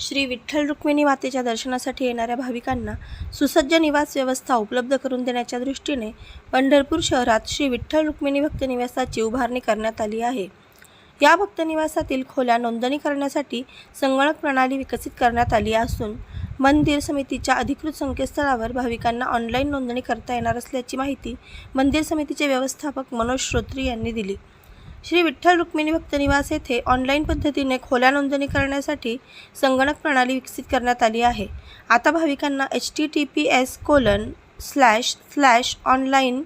श्री विठ्ठल रुक्मिणी मातेच्या दर्शनासाठी येणाऱ्या भाविकांना सुसज्ज निवास व्यवस्था उपलब्ध करून देण्याच्या दृष्टीने पंढरपूर शहरात श्री विठ्ठल रुक्मिणी भक्त निवासाची उभारणी करण्यात आली आहे. या भक्तनिवासातील खोल्या नोंदणी करण्यासाठी संगणक प्रणाली विकसित करण्यात आली असून मंदिर समितीच्या अधिकृत संकेतस्थळावर भाविकांना ऑनलाईन नोंदणी करता येणार असल्याची माहिती मंदिर समितीचे व्यवस्थापक मनोज श्रोत्री यांनी दिली. श्री विठ्ठल रुक्मिणी भक्त निवास येथे ऑनलाईन पद्धतीने खोल्या नोंदणी करण्यासाठी संगणक प्रणाली विकसित करण्यात आली आहे. आता भाविकांना H T T P S colon slash slash online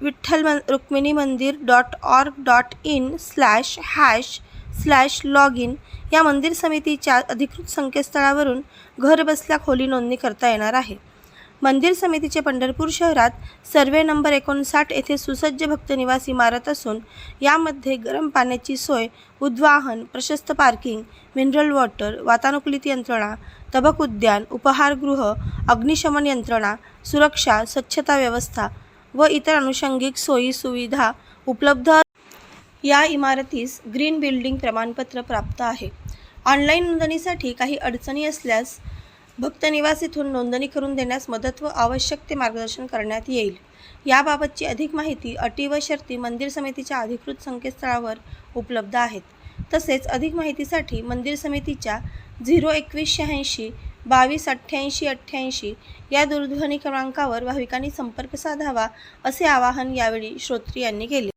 Vitthal मन Rukmini mandir dot org dot in slash hash slash log in या मंदिर समितीच्या अधिकृत संकेतस्थळावरून घरबसल्या खोली नोंदणी करता येणार आहे. मंदिर समितीचे पंढरपूर शहरात सर्वे नंबर एकोणसाठ येथे सुसज्ज भक्तनिवास इमारत असून यामध्ये गरम पाण्याची सोय उद्वाहन प्रशस्त पार्किंग मिनरल वॉटर वातानुकूलित यंत्रणा तबक उद्यान उपहारगृह अग्निशमन यंत्रणा सुरक्षा स्वच्छता व्यवस्था व इतर अनुषंगिक सोयी सुविधा उपलब्ध या इमारतीस ग्रीन बिल्डिंग प्रमाणपत्र प्राप्त आहे. ऑनलाईन नोंदणीसाठी काही अडचणी असल्यास भक्त निवास इथून नोंदणी करून देण्यास मदत व आवश्यक ते मार्गदर्शन करण्यात येईल. याबाबतची अधिक माहिती अटी व शर्ती मंदिर समितीच्या अधिकृत संकेतस्थळावर उपलब्ध आहेत. तसेच अधिक माहितीसाठी मंदिर समितीच्या झिरो एकवीस शहाऐंशी बावीस अठ्ठ्याऐंशी अठ्ठ्याऐंशी या दूरध्वनी क्रमांकावर भाविकांनी संपर्क साधावा असे आवाहन यावेळी श्रोत्री यांनी केले.